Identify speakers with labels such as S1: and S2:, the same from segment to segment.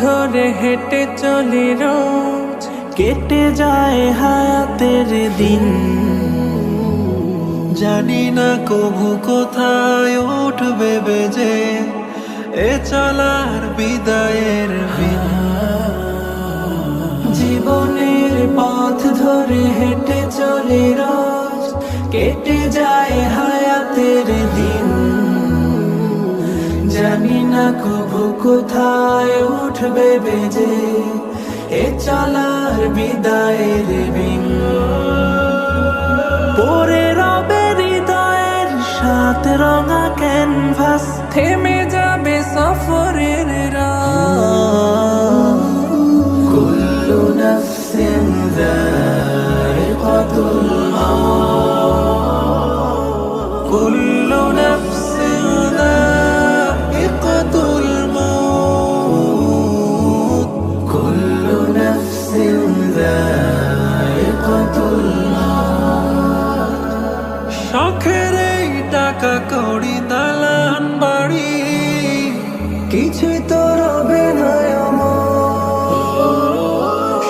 S1: ধরে হেঁটে চলে রোজ, কেটে যায় হায়াতের দিন।
S2: জানি না কভু কোথায় উঠবে বেজে, এ চলার বিদায়ের
S1: জীবনের পথ ধরে হেঁটে চলে রোজ, কেটে যায় হায়াতের দিন। জানি না কবু কোথায় উঠবে বেজে। এ চলার বিদায়ের বিন পরে রবে হৃদয়ের সাত রঙা ক্যানভাস থেমে যাবে সফরের রাত। কুল্লু নাফসিন
S2: কড়ি দালান বাড়ি।
S1: কিছুই তো রবে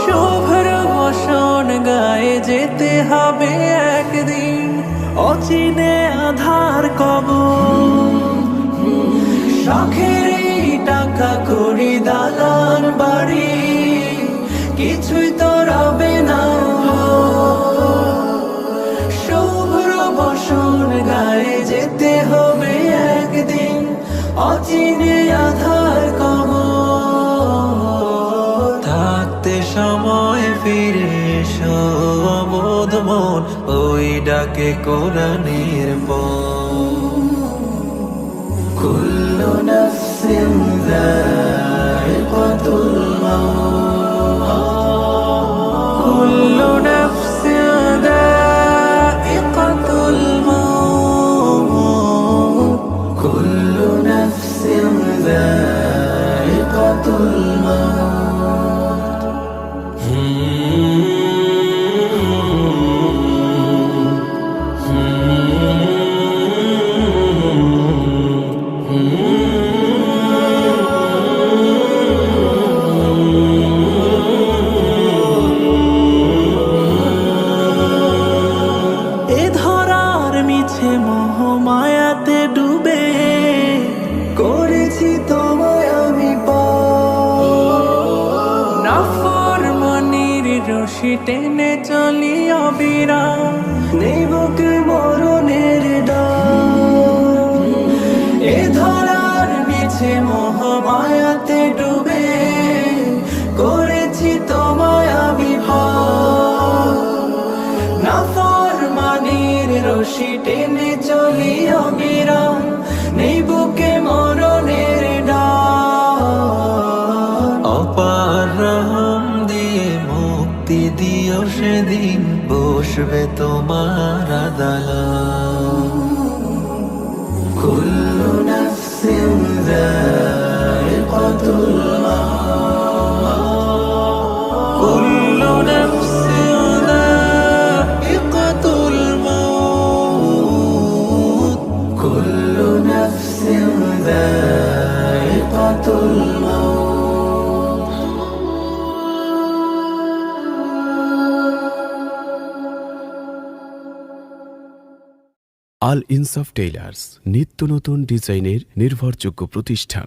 S1: শুভ্র বসন গায়ে যেতে হবে একদিন। অচিনে আধার কব শখের টাকা করি দালান বাড়ি। কিছুই তো গায়ে যেতে হবে একদিন? অচিনে আধার কব
S2: থাকতে সময় ফিরে এসো, অবোধ মন, ওই ডাকে কোরআনের পর
S1: কুল্লু নাফসিন যায়িকাতুল good টেনে চলি অবিরাম নেই বুকে মরণের এ ধরার মিছে মোহ মায়াতে ডুবে করেছি তোমায় আমি নাফর মানির রশি টেনে চলি অবিরাম নেই বুকে মরণের
S2: দিও সেদিন বসবে তোমার আদালত
S1: কুল্লু নাফসিন যায়িকাতুল
S2: কুল্লু নাফসিন যায়িকাতুল মাউত।
S1: কুল্লু নাফসিন যায়িকাতুল
S3: আল ইনসাফ টেইলার্স নিত্য নতুন ডিজাইনের নির্ভরযোগ্য প্রতিষ্ঠান